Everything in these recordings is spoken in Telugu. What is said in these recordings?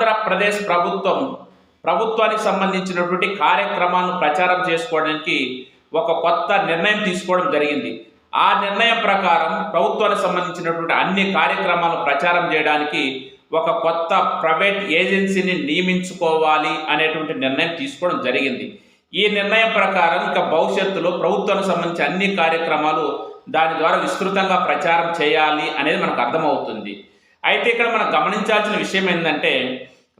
ఆంధ్రప్రదేశ్ ప్రభుత్వం ప్రభుత్వానికి సంబంధించినటువంటి కార్యక్రమాలను ప్రచారం చేసుకోవడానికి ఒక కొత్త నిర్ణయం తీసుకోవడం జరిగింది. ఆ నిర్ణయం ప్రకారం ప్రభుత్వానికి సంబంధించినటువంటి అన్ని కార్యక్రమాలను ప్రచారం చేయడానికి ఒక కొత్త ప్రైవేట్ ఏజెన్సీని నియమించుకోవాలి అనేటువంటి నిర్ణయం తీసుకోవడం జరిగింది. ఈ నిర్ణయం ప్రకారం ఇక భవిష్యత్తులో ప్రభుత్వానికి సంబంధించిన అన్ని కార్యక్రమాలు దాని ద్వారా విస్తృతంగా ప్రచారం చేయాలి అనేది మనకు అర్థమవుతుంది. అయితే ఇక్కడ మనం గమనించాల్సిన విషయం ఏంటంటే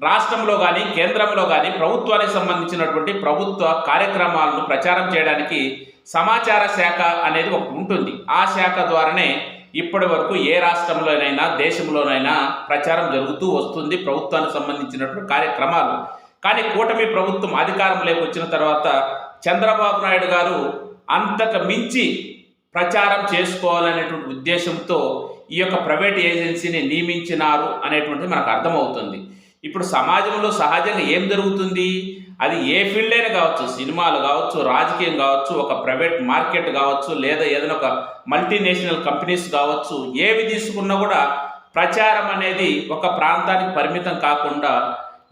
రాష్ట్రంలో కానీ కేంద్రంలో కానీ ప్రభుత్వానికి సంబంధించినటువంటి ప్రభుత్వ కార్యక్రమాలను ప్రచారం చేయడానికి సమాచార శాఖ అనేది ఒకటి ఉంటుంది. ఆ శాఖ ద్వారానే ఇప్పటి వరకు ఏ రాష్ట్రంలోనైనా దేశంలోనైనా ప్రచారం జరుగుతూ వస్తుంది ప్రభుత్వానికి సంబంధించినటువంటి కార్యక్రమాలు. కానీ కూటమి ప్రభుత్వం అధికారంలోకి వచ్చిన తర్వాత చంద్రబాబు నాయుడు గారు అంతకు మించి ప్రచారం చేసుకోవాలనేటువంటి ఉద్దేశంతో ఈ యొక్క ప్రైవేట్ ఏజెన్సీని నియమించినారు అనేటువంటిది మనకు అర్థమవుతుంది. ఇప్పుడు సమాజంలో సహజంగా ఏం జరుగుతుంది? అది ఏ ఫీల్డ్ అయినా కావచ్చు సినిమాలు కావచ్చు రాజకీయం కావచ్చు ఒక ప్రైవేట్ మార్కెట్ కావచ్చు లేదా ఏదైనా ఒక మల్టీనేషనల్ కంపెనీస్ కావచ్చు ఏవి తీసుకున్నా కూడా ప్రచారం అనేది ఒక ప్రాంతానికి పరిమితం కాకుండా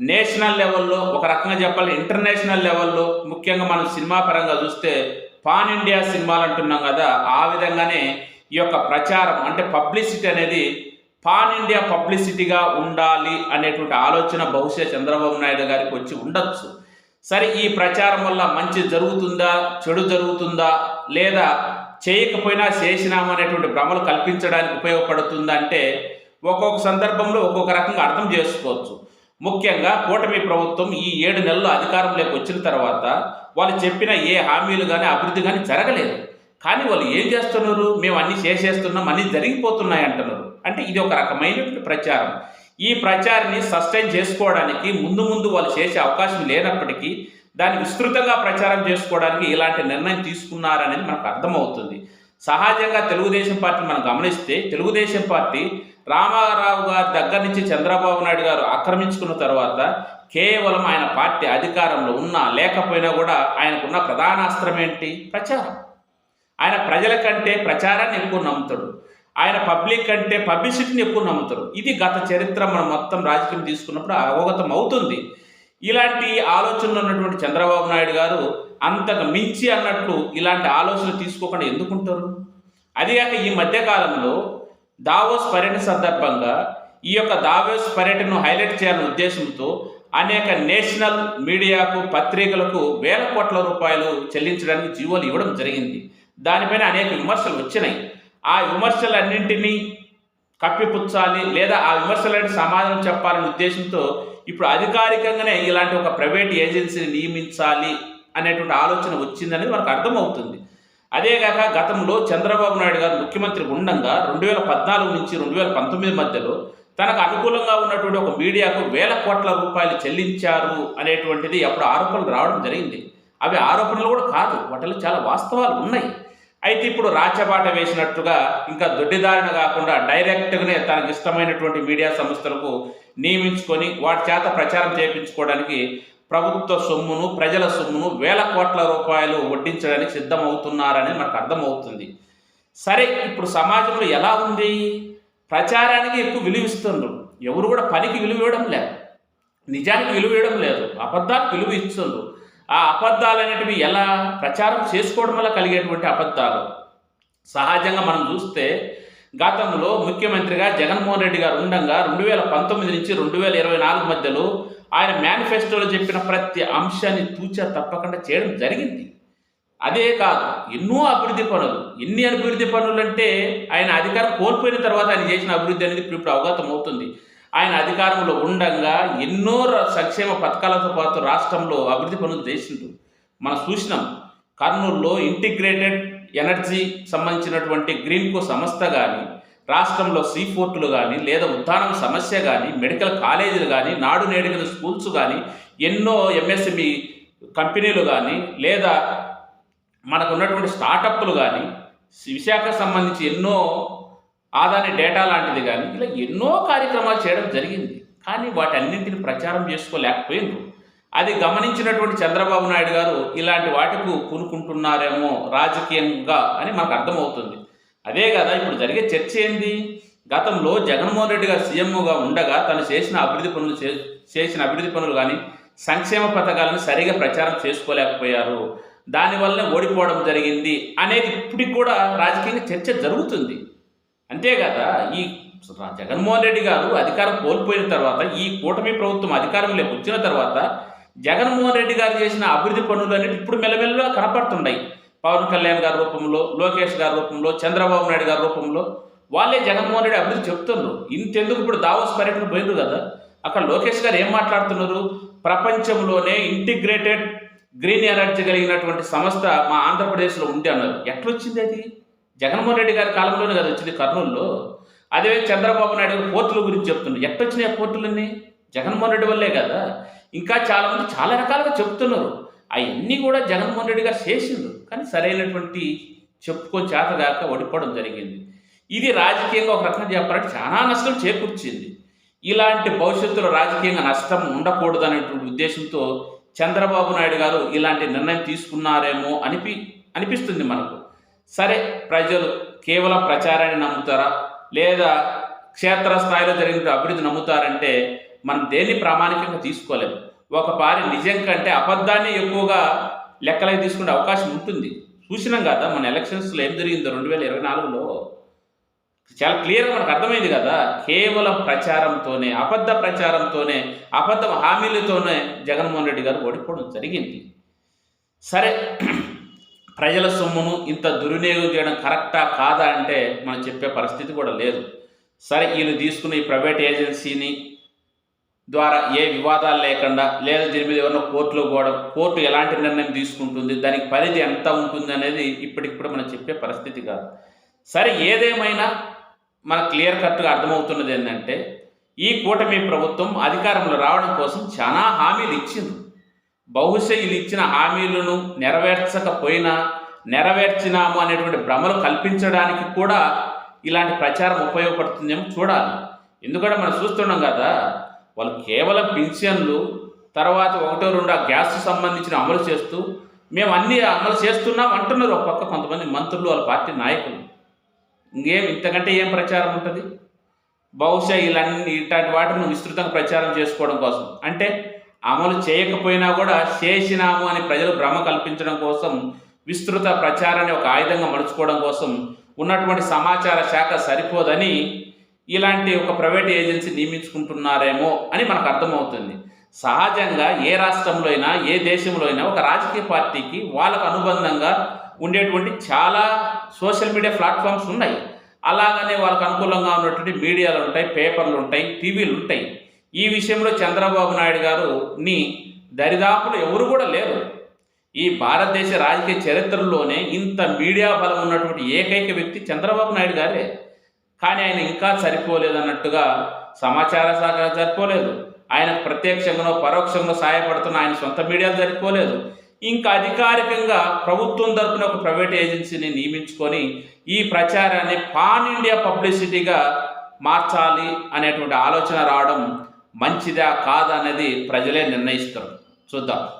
నేషనల్ లెవెల్లో ఒక రకంగా చెప్పాలి ఇంటర్నేషనల్ లెవెల్లో ముఖ్యంగా మనం సినిమా పరంగా చూస్తే పాన్ ఇండియా సినిమాలు అంటున్నాం కదా ఆ విధంగానే ఈ యొక్క ప్రచారం అంటే పబ్లిసిటీ అనేది పాన్ ఇండియా పబ్లిసిటీగా ఉండాలి అనేటువంటి ఆలోచన బహుశా చంద్రబాబు నాయుడు గారికి వచ్చి ఉండొచ్చు. సరే ఈ ప్రచారం వల్ల మంచి జరుగుతుందా చెడు జరుగుతుందా లేదా చేయకపోయినా చేసినామనేటువంటి భ్రమలు కల్పించడానికి ఉపయోగపడుతుందా అంటే ఒక్కొక్క సందర్భంలో ఒక్కొక్క రకంగా అర్థం చేసుకోవచ్చు. ముఖ్యంగా కూటమి ప్రభుత్వం ఈ ఏడు నెలలు అధికారంలోకి వచ్చిన తర్వాత వాళ్ళు చెప్పిన ఏ హామీలు కానీ అభివృద్ధి కానీ జరగలేదు. కానీ వాళ్ళు ఏం చేస్తున్నారు? మేము అన్నీ చేసేస్తున్నాం అన్నీ జరిగిపోతున్నాయి అంటున్నారు. అంటే ఇది ఒక రకమైనటువంటి ప్రచారం. ఈ ప్రచారాన్ని సస్టైన్ చేసుకోవడానికి ముందు ముందు వాళ్ళు చేసే అవకాశం లేనప్పటికీ దాన్ని విస్తృతంగా ప్రచారం చేసుకోవడానికి ఇలాంటి నిర్ణయం తీసుకున్నారనేది మనకు అర్థమవుతుంది. సహజంగా తెలుగుదేశం పార్టీ మనం గమనిస్తే తెలుగుదేశం పార్టీ రామారావు గారి దగ్గర నుంచి చంద్రబాబు నాయుడు గారు ఆక్రమించుకున్న తర్వాత కేవలం ఆయన పార్టీ అధికారంలో ఉన్నా లేకపోయినా కూడా ఆయనకున్న ప్రధాన అస్త్రం ఏంటి? ప్రచారం. ఆయన ప్రజల కంటే ప్రచారాన్ని ఎక్కువ నమ్ముతాడు. ఆయన పబ్లిక్ కంటే పబ్లిసిటీని ఎక్కువ నమ్ముతారు ఇది గత చరిత్ర మనం మొత్తం రాజకీయం తీసుకున్నప్పుడు అవగతం అవుతుంది. ఇలాంటి ఆలోచనలు ఉన్నటువంటి చంద్రబాబు నాయుడు గారు అంతకు మించి అన్నట్లు ఇలాంటి ఆలోచనలు తీసుకోకుండా ఎందుకుంటారు? అదిగాక ఈ మధ్యకాలంలో దావోస్ పర్యటన సందర్భంగా ఈ యొక్క దావోస్ పర్యటనను హైలైట్ చేయాలనే ఉద్దేశంతో అనేక నేషనల్ మీడియాకు పత్రికలకు వేల కోట్ల రూపాయలు చెల్లించడానికి జీవోలు ఇవ్వడం జరిగింది. దానిపైన అనేక విమర్శలు వచ్చినాయి. ఆ విమర్శలన్నింటినీ కప్పిపుచ్చాలి లేదా ఆ విమర్శలకి సమాధానం చెప్పాలనే ఉద్దేశంతో ఇప్పుడు అధికారికంగానే ఇలాంటి ఒక ప్రైవేట్ ఏజెన్సీని నియమించాలి అనేటువంటి ఆలోచన వచ్చిందనేది మనకు అర్థమవుతుంది. అదేగాక గతంలో చంద్రబాబు నాయుడు గారు ముఖ్యమంత్రి ఉండంగా రెండు వేల పద్నాలుగు నుంచి రెండు వేల పంతొమ్మిది మధ్యలో తనకు అనుకూలంగా ఉన్నటువంటి ఒక మీడియాకు వేల కోట్ల రూపాయలు చెల్లించారు అనేటువంటిది అప్పుడు ఆరోపణలు రావడం జరిగింది. అవి ఆరోపణలు కూడా కాదు వాటిలో చాలా వాస్తవాలు ఉన్నాయి. అయితే ఇప్పుడు రాచబాట వేసినట్టుగా ఇంకా దొడ్డిదారిన కాకుండా డైరెక్ట్గానే తనకు ఇష్టమైనటువంటి మీడియా సంస్థలకు నియమించుకొని వాటి చేత ప్రచారం చేయించుకోవడానికి ప్రభుత్వ సొమ్మును ప్రజల సొమ్మును వేల కోట్ల రూపాయలు వడ్డించడానికి సిద్ధమవుతున్నారని మనకు అర్థమవుతుంది. సరే ఇప్పుడు సమాజంలో ఎలా ఉంది? ప్రచారానికి ఎక్కువ విలువిస్తుండ్రు ఎవరు కూడా పనికి విలువ ఇవ్వడం లేదు. నిజానికి విలువ ఇవ్వడం లేదు. అబద్ధాలకు విలువ ఇస్తుండ్రు. ఆ అబద్ధాలు అనేటివి ఎలా ప్రచారం చేసుకోవడం వల్ల కలిగేటువంటి అబద్ధాలు? సహజంగా మనం చూస్తే గతంలో ముఖ్యమంత్రిగా జగన్మోహన్ రెడ్డి గారు ఉండగా రెండు వేల పంతొమ్మిది నుంచి రెండు వేల ఇరవై నాలుగు మధ్యలో ఆయన మేనిఫెస్టోలో చెప్పిన ప్రతి అంశాన్ని తూచా తప్పకుండా చేయడం జరిగింది. అదే కాదు ఎన్నో అభివృద్ధి పనులు ఎన్ని అభివృద్ధి పనులు అంటే ఆయన అధికారం కోల్పోయిన తర్వాత ఆయన చేసిన అభివృద్ధి అనేది ఇప్పుడు ఇప్పుడు అవగతం అవుతుంది. ఆయన అధికారంలో ఉండగా ఎన్నో సంక్షేమ పథకాలతో పాటు రాష్ట్రంలో అభివృద్ధి పనులు చేసిండు. మనం చూసినాం కర్నూలులో ఇంటిగ్రేటెడ్ ఎనర్జీ సంబంధించినటువంటి గ్రీన్కో సంస్థ కానీ రాష్ట్రంలో సీ పోర్టులు కానీ లేదా ఉద్దానం సమస్య కానీ మెడికల్ కాలేజీలు కానీ నాడు నేడు కింద స్కూల్స్ కానీ ఎన్నో ఎంఎస్ఎంఈ కంపెనీలు కానీ లేదా మనకు ఉన్నటువంటి స్టార్టప్లు కానీ విశాఖ సంబంధించి ఎన్నో ఆదాని డేటా లాంటిది కానీ ఇలా ఎన్నో కార్యక్రమాలు చేయడం జరిగింది. కానీ వాటన్నింటిని ప్రచారం చేసుకోలేకపోయిండ్రు. అది గమనించినటువంటి చంద్రబాబు నాయుడు గారు ఇలాంటి వాటికు కొనుక్కుంటున్నారేమో రాజకీయంగా అని మనకు అర్థమవుతుంది. అదే కదా ఇప్పుడు జరిగే చర్చ ఏంది? గతంలో జగన్మోహన్ రెడ్డి గారు సీఎంఓగా ఉండగా తను చేసిన అభివృద్ధి పనులు చే- చేసిన అభివృద్ధి పనులు కానీ సంక్షేమ పథకాలను సరిగా ప్రచారం చేసుకోలేకపోయారు. దానివల్లనే ఓడిపోవడం జరిగింది అనేది ఇప్పటికి కూడా రాజకీయంగా చర్చ జరుగుతుంది. అంతే కదా. ఈ జగన్మోహన్ రెడ్డి గారు అధికారం కోల్పోయిన తర్వాత ఈ కూటమి ప్రభుత్వం అధికారంలోకి వచ్చిన తర్వాత జగన్మోహన్ రెడ్డి గారు చేసిన అభివృద్ధి పనులు అనేవి ఇప్పుడు మెల్లమెల్లగా కనపడుతున్నాయి. పవన్ కళ్యాణ్ గారి రూపంలో లోకేష్ గారి రూపంలో చంద్రబాబు నాయుడు గారి రూపంలో వాళ్ళే జగన్మోహన్ రెడ్డి అభివృద్ధి చెప్తున్నారు. ఇంతెందుకు ఇప్పుడు దావోస్ పర్యటన పోయింది కదా. అక్కడ లోకేష్ గారు ఏం మాట్లాడుతున్నారు? ప్రపంచంలోనే ఇంటిగ్రేటెడ్ గ్రీన్ ఎనర్జీ కలిగినటువంటి సంస్థ మా ఆంధ్రప్రదేశ్లో ఉంది అన్నారు. ఎట్లొచ్చింది అది? జగన్మోహన్ రెడ్డి గారి కాలంలోనే కదా వచ్చింది కర్నూలులో. అదే చంద్రబాబు నాయుడు గారు పోర్టుల గురించి చెప్తున్నారు ఎట్టొచ్చినాయి పోర్టులన్నీ జగన్మోహన్ రెడ్డి వల్లే కదా. ఇంకా చాలామంది చాలా రకాలుగా చెప్తున్నారు. అవన్నీ కూడా జగన్మోహన్ రెడ్డి గారు చేసిండ్రు. కానీ సరైనటువంటి చెప్పుకొని చేతగాక ఓడిపోవడం జరిగింది. ఇది రాజకీయంగా ఒక రకంగా చెప్పాలంటే చాలా నష్టం చేకూర్చింది. ఇలాంటి భవిష్యత్తులో రాజకీయంగా నష్టం ఉండకూడదు అనేటువంటి ఉద్దేశంతో చంద్రబాబు నాయుడు గారు ఇలాంటి నిర్ణయం తీసుకున్నారేమో అనిపి అనిపిస్తుంది మనకు. సరే ప్రజలు కేవలం ప్రచారాన్ని నమ్ముతారా? లేదా క్షేత్రస్థాయిలో జరిగిన అభివృద్ధి నమ్ముతారంటే మనం దేన్ని ప్రామాణికంగా తీసుకోలేము ఒక పారి నిజం కంటే అబద్ధాన్ని ఎక్కువగా లెక్కలకి తీసుకునే అవకాశం ఉంటుంది. చూసినాం కదా మన ఎలక్షన్స్లో ఏం జరిగిందో రెండు వేల ఇరవై నాలుగులో. చాలా క్లియర్గా మనకు అర్థమైంది కదా కేవలం ప్రచారంతోనే అబద్ధ ప్రచారంతోనే అబద్ధ హామీలతోనే జగన్మోహన్ రెడ్డి గారు ఓడిపోవడం జరిగింది. సరే ప్రజల సొమ్మును ఇంత దుర్వినియోగం చేయడం కరెక్టా కాదా అంటే మనం చెప్పే పరిస్థితి కూడా లేదు. సరే వీళ్ళు తీసుకున్న ఈ ప్రైవేట్ ఏజెన్సీని ద్వారా ఏ వివాదాలు లేకుండా లేదా దీని మీద ఏమన్నా కోర్టులో పోవడం కోర్టు ఎలాంటి నిర్ణయం తీసుకుంటుంది దానికి పరిధి ఎంత ఉంటుంది అనేది ఇప్పటికిప్పుడు మనం చెప్పే పరిస్థితి కాదు. సరే ఏదేమైనా మనకు క్లియర్ కట్గా అర్థమవుతున్నది ఏంటంటే ఈ కూటమి ప్రభుత్వం అధికారంలో రావడం కోసం చాలా హామీలు ఇచ్చింది. బహుశా వీళ్ళు ఇచ్చిన హామీలను నెరవేర్చకపోయినా నెరవేర్చినాము అనేటువంటి భ్రమలు కల్పించడానికి కూడా ఇలాంటి ప్రచారం ఉపయోగపడుతుందేమో చూడాలి. ఎందుకంటే మనం చూస్తున్నాం కదా వాళ్ళు కేవలం పింఛన్లు తర్వాత ఒకటో రెండు ఆ గ్యాస్ సంబంధించిన అమలు చేస్తూ మేము అన్నీ అమలు చేస్తున్నాం అంటున్నారు ఒక పక్క కొంతమంది మంత్రులు వాళ్ళ పార్టీ నాయకులు. ఇంకేం ఇంతకంటే ఏం ప్రచారం ఉంటుంది? బహుశా ఇలాంటి ఇట్లాంటి వాటిని విస్తృతంగా ప్రచారం చేసుకోవడం కోసం. అంటే అమలు చేయకపోయినా కూడా చేసినాము అని ప్రజలు భ్రమ కల్పించడం కోసం విస్తృత ప్రచారాన్ని ఒక ఆయుధంగా మలుచుకోవడం కోసం ఉన్నటువంటి సమాచార శాఖ సరిపోదని ఇలాంటి ఒక ప్రైవేట్ ఏజెన్సీ నియమించుకుంటున్నారేమో అని మనకు అర్థమవుతుంది. సహజంగా ఏ రాష్ట్రంలో అయినా ఏ దేశంలో అయినా ఒక రాజకీయ పార్టీకి వాళ్ళకు అనుబంధంగా ఉండేటువంటి చాలా సోషల్ మీడియా ప్లాట్ఫామ్స్ ఉన్నాయి. అలాగనే వాళ్ళకు అనుకూలంగా ఉన్నటువంటి మీడియాలు ఉంటాయి పేపర్లు ఉంటాయి టీవీలు ఉంటాయి. ఈ విషయంలో చంద్రబాబు నాయుడు గారు ని దరిదాపులు ఎవరు కూడా లేరు. ఈ భారతదేశ రాజకీయ చరిత్రలోనే ఇంత మీడియా బలం ఉన్నటువంటి ఏకైక వ్యక్తి చంద్రబాబు నాయుడు గారే. కానీ ఆయన ఇంకా సరిపోలేదన్నట్టుగా సమాచార శాఖ సరిపోలేదు ఆయన ప్రత్యక్షంగానో పరోక్షంగా సహాయపడుతున్న ఆయన సొంత మీడియాలు సరిపోలేదు ఇంకా అధికారికంగా ప్రభుత్వం తరపున ఒక ప్రైవేట్ ఏజెన్సీని నియమించుకొని ఈ ప్రచారాన్ని పాన్ ఇండియా పబ్లిసిటీగా మార్చాలి అనేటువంటి ఆలోచన రావడం మంచిదా కాదా అనేది ప్రజలే నిర్ణయిస్తారు. చూద్దాం.